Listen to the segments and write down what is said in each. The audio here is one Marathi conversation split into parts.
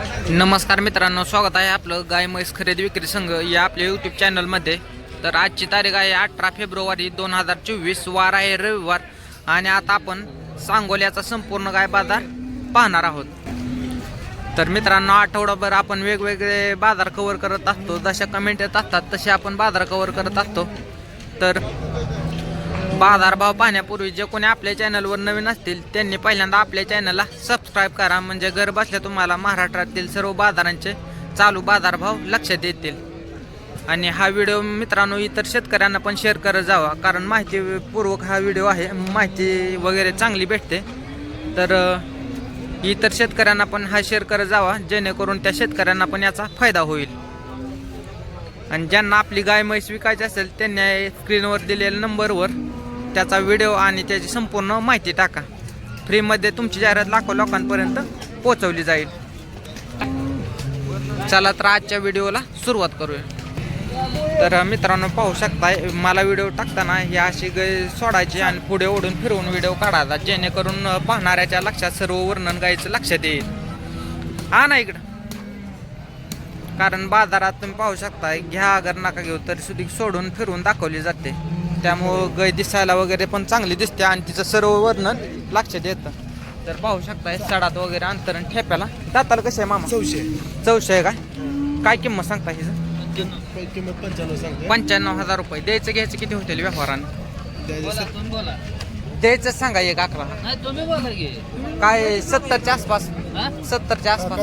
नमस्कार मित्रांनो स्वागत आहे आपलं गाय म्हैस खरेदी विक्री संघ या आपल्या यूट्यूब चॅनलमध्ये तर आजची तारीख आहे अठरा फेब्रुवारी दोन हजार चोवीस वार आहे रविवार. आणि आता आपण सांगोल्याचा संपूर्ण गाय बाजार पाहणार आहोत. तर मित्रांनो आठवडाभर आपण वेगवेगळे बाजार कवर करत असतो. जशा कमेंट येत असतात तसे आपण बाजार कवर करत असतो. तर बाजारभाव पाहण्यापूर्वी जे कोणी आपल्या चॅनलवर नवीन असतील त्यांनी पहिल्यांदा आपल्या चॅनलला सबस्क्राईब करा. म्हणजे घर बसल्या तुम्हाला महाराष्ट्रातील सर्व बाजारांचे चालू बाजारभाव लक्षात येतील. आणि हा व्हिडिओ मित्रांनो इतर शेतकऱ्यांना पण शेअर करत जावा. कारण माहितीपूर्वक हा व्हिडिओ आहे. माहिती वगैरे चांगली भेटते. तर इतर शेतकऱ्यांना पण हा शेअर करत जावा. जेणेकरून त्या शेतकऱ्यांना पण याचा फायदा होईल. आणि ज्यांना आपली गाय म्हैस विकायची असेल त्यांनी स्क्रीनवर दिलेल्या नंबरवर त्याचा व्हिडिओ आणि त्याची संपूर्ण माहिती टाका. फ्रीमध्ये तुमची जाहिरात लाखो लोकांपर्यंत पोहोचवली जाईल. चला तर आजच्या व्हिडिओला सुरुवात करूया. तर मित्रांनो पाहू शकता मला व्हिडिओ टाकताना ही अशी गाय सोडायची आणि पुढे ओढून फिरवून व्हिडिओ काढायचा जेणेकरून पाहणाऱ्याच्या लक्षात सर्व वर्णन गायचं लक्षात येईल. हा ना इकडं. कारण बाजारात तुम्ही पाहू शकता घ्या अगर नका घेऊ तरी सुद्धा सोडून फिरवून दाखवली जाते. त्यामुळं गाय दिसायला वगैरे पण चांगली दिसते. आणि तिचं सर्व वर्णन लक्षात येतं. तर पाहू शकताय सडात वगैरे अंतरण ठेप्याला. दाताला कसं आहे मामा? चौशे. चौशे आहे का? काय किंमत सांगता हिचं? किंमत पंच्याण्णव सांगते पंच्याण्णव हजार रुपये. द्यायचं घ्यायचं किती होतील व्यवहाराने? द्यायचं तुम्ही बोला. द्यायचं सांगा एक अकरा काय सत्तरच्या आसपास? सत्तरच्या आसपास.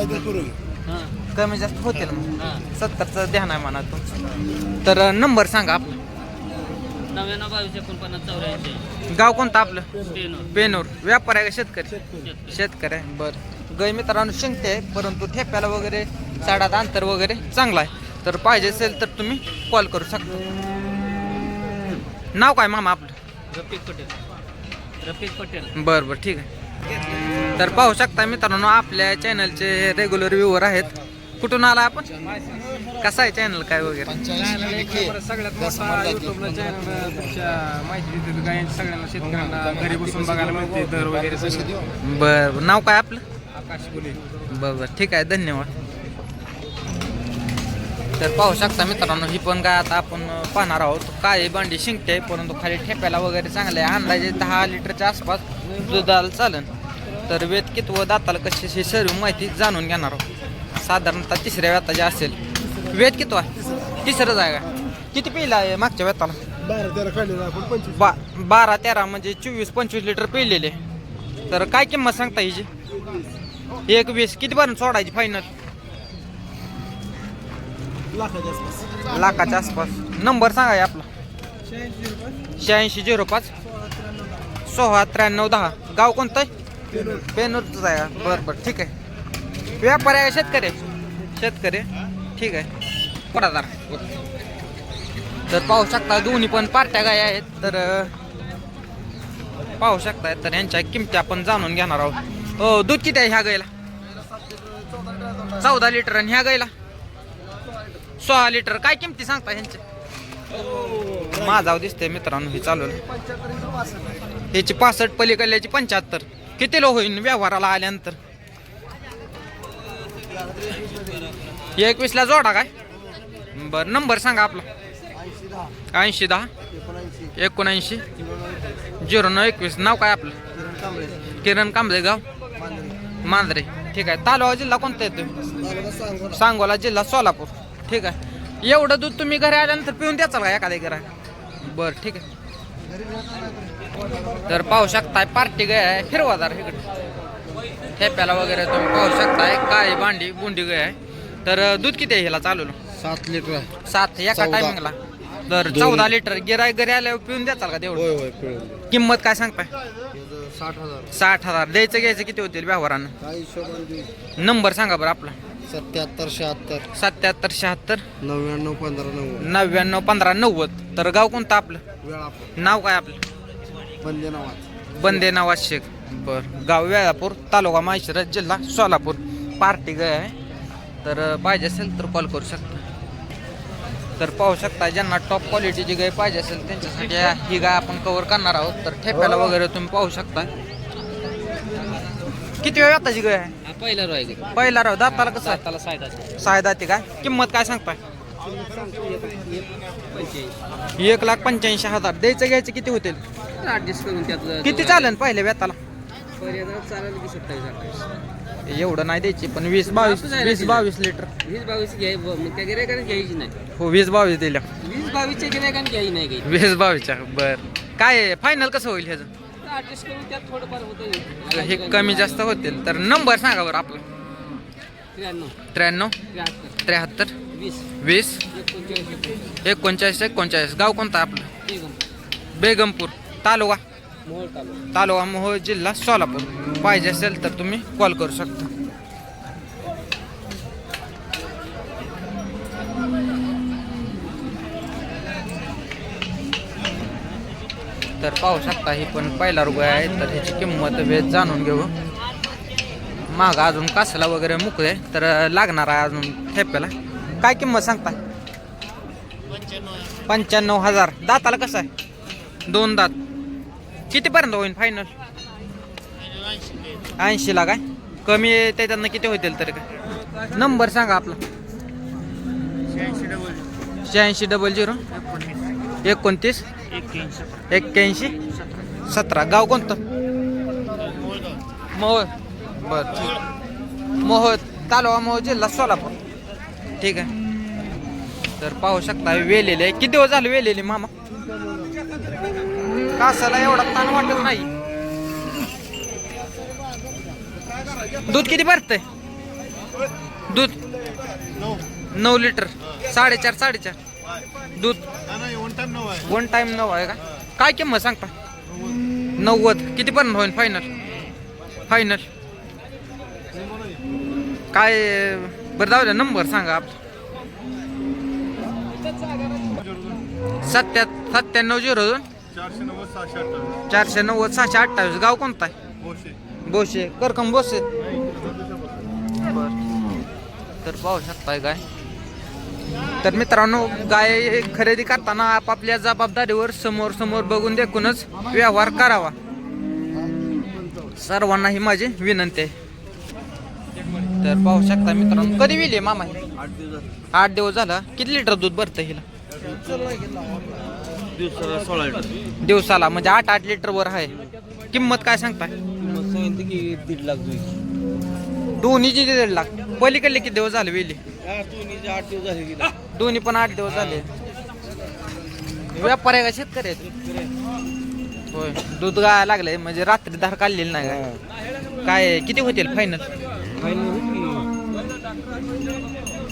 कमी जास्त होतील मग. हा. सत्तरचं ध्यान आहे म्हणा तुमचं. तर नंबर सांगा आपला. नव्याण्णव बावीस एकोणपन्नास चौऱ्याऐंशी. गाव कोणतं आपलं? पेनूर. बेनूर व्यापार आहे का शेतकरी? शेतकरी. शेतकरी आहे. बरं. गाय मित्रांनो शिंकते आहे परंतु ठेप्याला वगैरे साडात अंतर वगैरे चांगलं आहे. तर पाहिजे असेल तर तुम्ही कॉल करू शकता. नाव काय मामा आपलं? रफिक पटेल. रफिक पटेल. बरं बरं ठीक आहे. तर पाहू शकता मित्रांनो आपल्या चॅनलचे रेग्युलर व्ह्यूवर आहेत. कुठून आला आपण? कसा आहे चॅनल काय वगैरे? सगळ्यात मोठा युट्यूबला चॅनल तुमच्या माहिती देते सगळ्यांना शेतकऱ्यांना घरी बसून बघायला मिळते दर वगैरे सगळं. बरं. नाव काय आपलं? आकाश बोले बरं बरं. ठीक आहे धन्यवाद. तर पाहू शकता मित्रांनो ही पण काय आता आपण पाहणार आहोत. काय बांडी शिंकते परंतु खाली ठेप्याला वगैरे चांगले आहे. अंदाजे दहा लिटरच्या आसपास दुधाला चालन. तर वेत कित व दाताला कशी ही सर्व माहिती जाणून घेणार आहोत. साधारणतः तिसऱ्या वेताची असेल. वेत किती आहे? तिसरंच आहे का किती पिला आहे मागच्या वेताला? बारा तेरा खाल्लेला आपण पंचवीस. बा बारा तेरा म्हणजे चोवीस पंचवीस लिटर पिलेले. तर काय किंमत सांगता हिची? एक वीस किती पर्यंत सोडायची फायनल लाखाच्या आसपास. लाखाच्या आसपास. नंबर सांगा हे आपला. शहाऐंशी झिरो पाच. सोळा त्र्याण्णव दहा. गाव कोणतं? आहे पेनूरच आहे? बरं बरं. ठीक आहे. व्यापारी आहे का शेतकरी? शेतकरी? ठीक आहे. पडादार तर पाहू शकता दोन्ही पण पार्ट्या गाय आहेत. तर पाहू शकताय तर यांच्या किमती आपण जाणून घेणार आहोत. हो दूध किती आहे ह्या गायला? चौदा लिटर. आणि ह्या गायला? सोळा लिटर. काय किमती सांगता ह्यांचे? माझा दिसते मित्रांनो हे चालू ह्याची पासष्ट पलीकडल्याची पंच्याहत्तर. किती लो होईल व्यवहाराला आल्यानंतर? एकवीस ला जोडा काय? बर नंबर सांगा आपला. ऐंशी दहा. एकोणऐंशी. झिरो नऊ एकवीस. नाव काय आपलं? किरण कांबळे गाव मांजरे. ठीक आहे. तालुका जिल्हा कोणता येतो सांगोला जिल्हा सोलापूर. ठीक आहे. एवढं दूध तुम्ही घरी आल्यानंतर पिऊन द्याचाल का एखाद्या घरा बरं ठीक आहे. तर पाहू शकताय पार्टी गाय आहे हिरवादार इकडे ठेप्याला वगैरे तुम्ही पाहू शकताय काय भांडी बुंडी गाय आहे. तर दूध किती आहे ह्याला चालू सात लिटर आहे. सात एका चौदा. टायमिंगला तर चौदा लिटर. गिराय घरी आल्यावर पिऊन द्याचाल का तेवढं? होय होय पिळून किंमत काय सांगताय? साठ हजार. साठ हजार. द्यायचं घ्यायचं किती होतील व्यवहारानं? हिशोबाने नंबर सांगा बरं आपला. सत्याहत्तर शहात्तर. सत्याहत्तर शहात्तर. नव्याण्णव पंधरा नव्वद. नव्याण्णव पंधरा नव्वद. तर गाव कोणतं आपलं? नाव काय आपलं? बंदे नावात बंदे नावाज शेख. बर गाव वेळापूर तालुका माहिशिरस जिल्हा सोलापूर. पार्टी गाय आहे. तर पाहिजे असेल तर कॉल करू शकता. तर पाहू शकता ज्यांना टॉप क्वालिटीची गाय पाहिजे असेल त्यांच्यासाठी ही गाय आपण कव्हर करणार आहोत. तर ठेप्याला वगैरे तुम्ही पाहू शकता. किती वेळ आताची गाय आहे? हा पहिला रो आहे का. पहिला राव दाताला कसं आहे? साईड असते सहा दाते काय किंमत काय सांगताय? एक लाख पंच्याऐंशी हजार. द्यायचं घ्यायचं किती होतील? करून किती चालेल पहिल्या व्यताला पर्यंत चालेल की सत्तावीस अठ्ठावीस. एवढं नाही द्यायची पण वीस बावीस वीस बावीस लिटर. वीस बावीस घ्याय मग त्या गिरायकाने घ्यायची नाही. हो वीस बावीस दिल्या. वीस बावीसच्या गिरायकाने घ्यायची नाही घ्यायची वीस बावीसच्या बर. काय फायनल कसं होईल ह्याचं? ऍडजस्ट करून त्यात थोडंफार होतं हे कमी जास्त होतील तर नंबर सांगा बरं आपलं. त्र्याण्णव. त्र्याण्णव त्र्याहत्तर. त्र्याहत्तर वीस. वीस एकोणचाळीस एकोणचाळीस. एकोणचाळीस गाव कोणतं आपलं? बेगम बेगमपूर. तालुका? तालुका मोहोळ जिल्हा सोलापूर. पाहिजे असेल तर तुम्ही कॉल करू शकता. तर पाहू शकता ही पण पहिला रुपये आहे तर ह्याची किंमत वेळ जाणून घेऊ. माग अजून कासला वगैरे मुकले तर लागणार आहे अजून ठेप्याला. काय किंमत सांगता पंच्याण्णव हजार. दाताला कसं आहे? दोन दात. कितीपर्यंत होईल फायनल ऐंशीला काय? कमी त्याच्यानं किती होतील तरी काय? नंबर सांगा आपला. शहाऐंशी डबल झिरो एकोणतीस. एक्क्याऐंशी. सतरा. गाव कोणतं? मोहोळ. बर ठीक. मोहोळ. तालुका मोहोळ जिल्हा सोलापूर. ठीक आहे. तर पाहू शकता वेलेले किती दिवस झाले वेलेले मामा? कासाला एवढा ताण वाटत नाही. दूध किती भरतंय? दूध? नऊ लिटर. साडेचार साडेचार. दूध? वन टाइम नऊ आहे का? काय किंमत सांगता? नव्वद. किती पर्यंत होईल फायनल फायनल काय बरं जाऊ द्या नंबर सांगा आप. सत्या सत्त्याण्णव झिरो दोन. चारशे नव्वद सहाशे अठ्ठावीस. चारशे नव्वद सहाशे अठ्ठावीस. गाव कोणता आहे? बोशे बोशे करकम बोसे? बर. तर पाहू शकताय गाय तर मित्रांनो गाय खरेदी करताना आपापल्या जबाबदारीवर समोर समोर बघून देखूनच व्यवहार करावा. सर्वांना ही माझी विनंती आहे. तर पाहू शकता मित्रांनो कधी विले मामा? आठ दिवस झाला. किती लिटर दूध भरतं हिला? दिवसाला सोळा लिटर दिवसाला म्हणजे आठ आठ लिटर वर आहे. किंमत काय सांगताय? सांगितलं की दीड लाख दोन दोन्हीची दीड लाख. पलीकडले किती दिवस झाले वेली? दोन्हीचे आठ दिवस झाले दोन्ही पण आठ दिवस झाले. व्यापारी आहे का शेतकरी होय दूध गाय लागले म्हणजे रात्री धार काढलेली नाही काय? काय किती होतील फायनल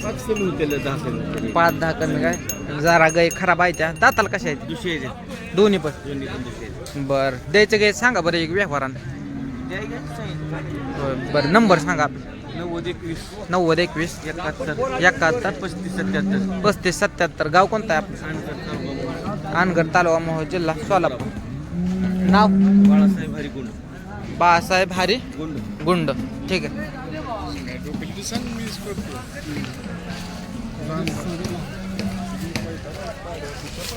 पाच कमी होते दहा कमी पाच दहा कमी काय? जरा गाय खराब आहे त्या. दाताला कशा आहेत? दुसरे दोन्ही पण? दोन्ही पण दुसरे बर. द्यायचं गाय सांगा बरं एक व्यवहारानं. बरं. नंबर सांगा आपला. नव्वद एकवीस. नव्वद एकवीस. एकाहत्तर. एकाहत्तर. पस्तीस सत्याहत्तर. पस्तीस सत्याहत्तर. गाव कोणतं आहे आपलं? अनगर तालुका मोहोळ. जिल्हा सोलापूर. नाव? बाळासाहेब हरी गुंड बाळासाहेब हरी गुंड. गुंड. ठीक आहे.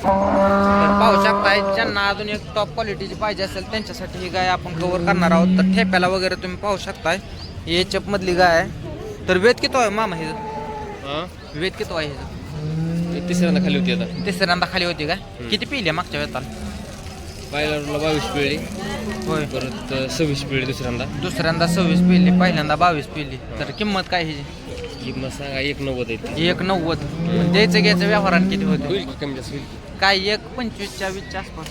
तर पाहू शकताय ज्यांना अजून एक टॉप क्वालिटीची पाहिजे असेल त्यांच्यासाठी ही गाय आपण कव्हर करणार आहोत. तर ठेप्याला वगैरे तुम्ही पाहू शकताय. ही एच मधली गाय आहे. तर वेद किती आहे मामा हिचं वेद किती आहे हिचं तिसऱ्यांदा खाली होती आता. तिसऱ्यांदा खाली होती काय किती पिली मागच्या वेळेला? बायलरला बावीस पिळी. होय. परत सव्वीस पिळी दुसऱ्यांदा. दुसऱ्यांदा सव्वीस पिली पहिल्यांदा बावीस पिली. तर किंमत काय हिची किंमत सांगा एक नव्वद आहे एक नव्वद. द्यायचं घ्यायचं व्यवहारात किती होते? होईल की कमी जास्त होईल काय एक पंचवीसच्या वीसच्या आसपास.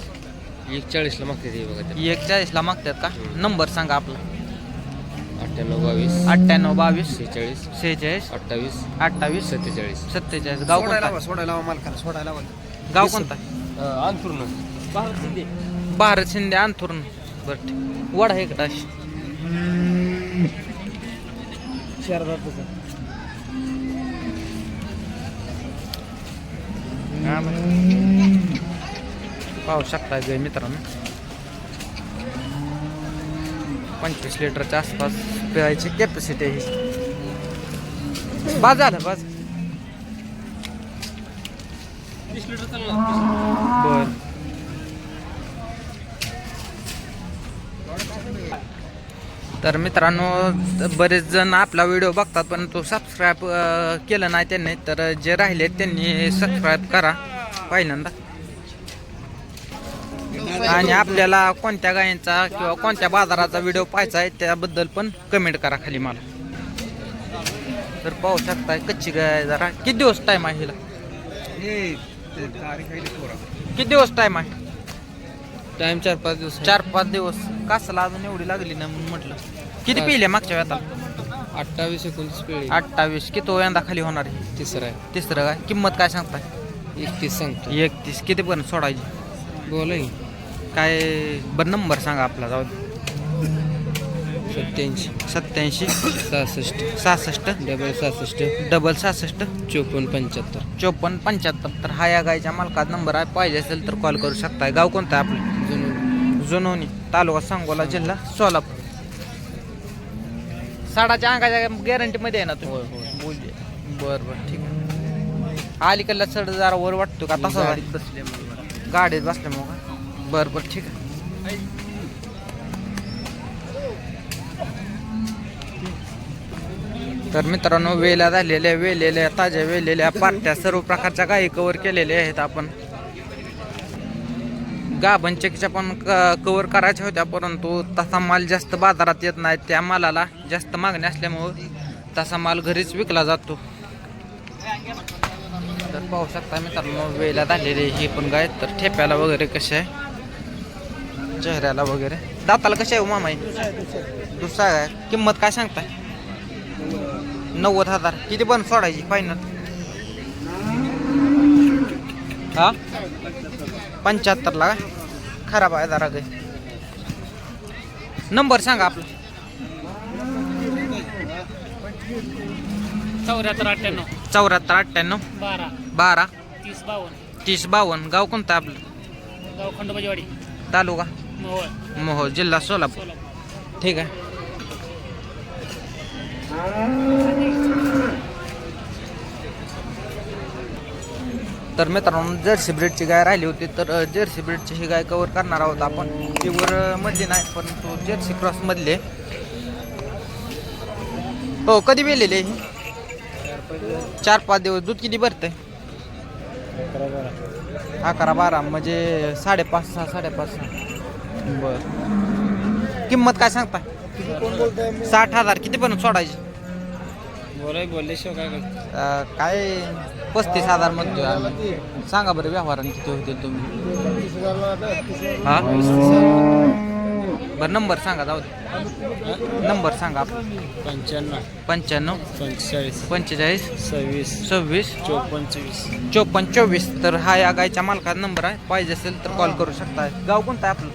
एक चाळीसला मागते ते बघा एक चाळीसला मागतात का? नंबर सांगा आपला. अठ्ठ्याण्णव बावीस. अठ्ठ्याण्णव बावीस. सेहेचाळीस. सेहेचाळीस. अठ्ठावीस. अठ्ठावीस. सत्तेचाळीस. सत्तेचाळीस. गाव कोणता? सोडायला मालकाला सोडायला गाव कोणता? आणपूर्ण भारत शिंदे. अंथुरण. बरं ठीक. वडा आहे का? पाहू शकता गे मित्रांनो. पंचवीस लिटरच्या आसपास पिळायची कॅपॅसिटी ही. बाज झालं बाज. बर. तर मित्रांनो बरेच जण आपला व्हिडिओ बघतात पण तो सबस्क्राईब केलं नाही त्यांनी. तर जे राहिले त्यांनी सबस्क्राईब करा पहिल्यांदा. आणि आपल्याला कोणत्या गायींचा किंवा कोणत्या बाजाराचा व्हिडिओ पाहायचा आहे त्याबद्दल पण कमेंट करा खाली मला. तर पाहू शकताय कच्ची गाय जरा. किती दिवस टाईम आहे हिला? किती दिवस टाईम आहे? टाइम चार पाच दिवस चार पाच दिवस. कासाला अजून एवढी लागली ना म्हणून म्हटलं. किती पिले मागच्या वेळाला? अठ्ठावीस एकोणतीस पिढी अठ्ठावीस. किती यंदा खाली होणार आहे? तिसरा आहे. तिसरं काय? किंमत काय सांगताय? एकतीस सांगतो. एकतीस. किती पर्यंत सोडायची. बोला की काय बरं नंबर सांगा आपला जाऊ दे. सत्याऐंशी सत्याऐंशी सहासष्ट. सहासष्ट. डबल सहासष्ट. डबल सहासष्ट. चोपन्न पंच्याहत्तर. चोपन्न पंच्याहत्तर. तर हा या गायच्या मालकाचा नंबर आहे. पाहिजे असेल तर कॉल करू शकताय. गाव कोणतं आहे आपलं? जुनं जुनोनी तालुका सांगोला जिल्हा सोलापूर. साडाच्या अंगाच्या गॅरंटीमध्ये आहे ना तुम्ही? बोलले. बरं बरं ठीक आहे. अलीकडला चढ जरा वर वाटतो का? तसा गाडीत बसले गाडीत बसल्या मग बरं बरं ठीक आहे. तर मित्रांनो वेल्या झालेल्या वेलेल्या ताज्या वेलेल्या पार्ट्या सर्व प्रकारच्या गायी कवर केलेल्या आहेत आपण. गाभण पण पण कवर करायच्या होत्या परंतु तसा माल जास्त बाजारात येत नाही. त्या मालाला जास्त मागणी असल्यामुळं तसा माल घरीच विकला जातो. तर पाहू शकता मित्रांनो वेळेला झालेले ही पण गाय. तर ठेप्याला वगैरे कसे आहे? चेहऱ्याला वगैरे. दाताला कसे आहे हो मामा दुसरा काय किंमत काय सांगताय? नव्वद हजार. किती पण सोडायची फायनल हा? पंच्याहत्तरला खराब आहे जरा गाय नंबर सांगा आपला. चौऱ्याहत्तर अठ्ठ्याण्णव. चौऱ्याहत्तर अठ्ठ्याण्णव. बारा. बारा. तीस बावन्न. तीस बावन्न. गाव कोणतं आपलं? गाव खंडोबाजीवाडी तालुका? मोहोळ. मोहोळ. जिल्हा सोलापूर. सोलापूर. ठीक आहे. तर मित्रांनो जर्सी ब्रीडची गाय राहिली होती. तर जर्सी ब्रीडची ही गाय कवर करणार आहोत आपण. प्युअर मधली नाही परंतु जर्सी क्रॉस मधले हो कधी वेलेली आहे चार पाच दिवस. दूध किती भरतंय? अकरा बारा म्हणजे साडेपाच सहा साडेपाच सहा. बर. किंमत काय सांगता साठ हजार. किती पण सोडायची? बोलल्याशिवाय काय करतो? अं, काय पस्तीस हजार म्हणतोय आम्ही. सांगा बरं व्यवहाराने किती होतील तुम्ही. हा? बरं नंबर सांगा जाऊ दे. नंबर सांगा. पंच्याण्णव. पंच्याण्णव. पंचेचाळीस. पंचेचाळीस. सव्वीस. सव्वीस. चोपन्न चोवीस चोपन्न चोवीस. तर हा या गायच्या मालकाचा नंबर आहे. पाहिजे असेल तर कॉल करू शकता गाव कोणतं आहे आपलं?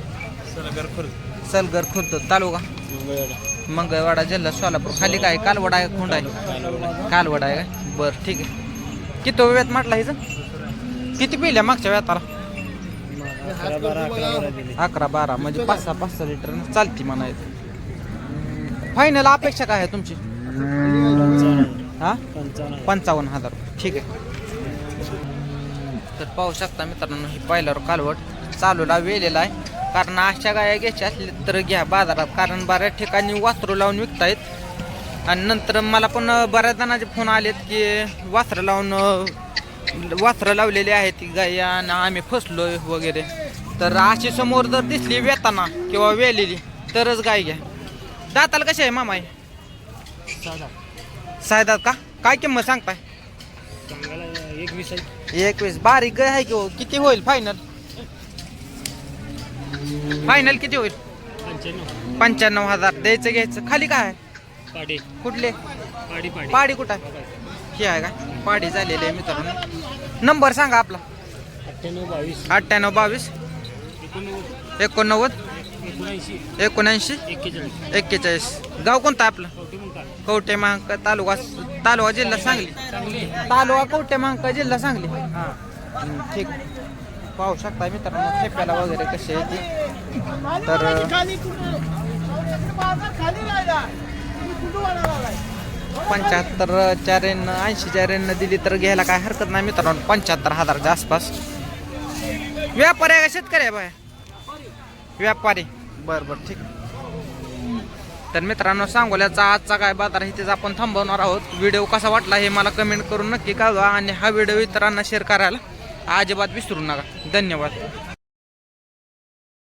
सरकार खुर्द. सलगर खुर्द तालुका? मंगळवाडा जिल्हा सोलापूर. खाली काय? कालवडा आहे खोंड आहे? कालवडा आहे काय बरं ठीक आहे. किती वेळात म्हटला हिचं? किती पिल्या मागच्या वेळाला अकरा बारा अकरा बारा म्हणजे पाच सहा पाच सहा लिटर चालती म्हणायचं. फायनल अपेक्षा काय आहे तुमची? हा? पंचावन्न पंचावन्न हजार. ठीक आहे. तर पाहू शकता मित्रांनो ही पाहिल्यावर कालवट चालूला वेलेला आहे. कारण अशा गाया घ्यायच्या असल्या तर घ्या बाजारात. कारण बऱ्याच ठिकाणी वासरू लावून विकतायत. आणि नंतर मला पण बऱ्याच जणांचे फोन आलेत की वासरं लावून वासरं लावलेली आहेत ती गाय आणि आम्ही फसलोय वगैरे. तर अशी समोर जर दिसली वेताना किंवा वेलेली तरच गाय घ्या. दाताला कशी आहे मामा सायदात का? काय किंमत सांगताय? एक वीस आहे. एकवीस. बारीक गाय आहे की हो? किती होईल फायनल फायनल किती होईल? पंच्याण्णव. हजार. द्यायचं घ्यायचं. खाली काय? आहे पाडे. कुठले? पाडी कुठं आहे? ही आहे का? पाडी झालेली आहे मित्रांनो. नंबर सांगा आपला. अठ्ठ्याण्णव बावीस. एकोणनव्वद. एकोणऐंशी. एक्केचाळीस. गाव कोणतं आपलं? कवटे महांक तालुका तालुका जिल्हा सांगली. तालुका कवटे महांक जिल्हा सांगली. हम्म, ठीक. पाहू शकता मित्रांनो ठेप्याला वगैरे कसे आहे ते. तर पंच्याहत्तर चारेन ऐंशी चारेन दिली तर घ्यायला काय हरकत नाही मित्रांनो. पंच्याहत्तर हजारच्या आसपास. व्यापारी आहे का शेतकरी आहे बाय? व्यापारी. बरं बरं ठीक तर मित्रांनो सांगोल्याचा आजचा काय बाजार इथेच आपण थांबवणार आहोत. व्हिडिओ कसा वाटला हे मला कमेंट करून नक्की कळवा आणि हा व्हिडिओ इतरांना शेअर करायला अजिबात विसरू नका. धन्यवाद.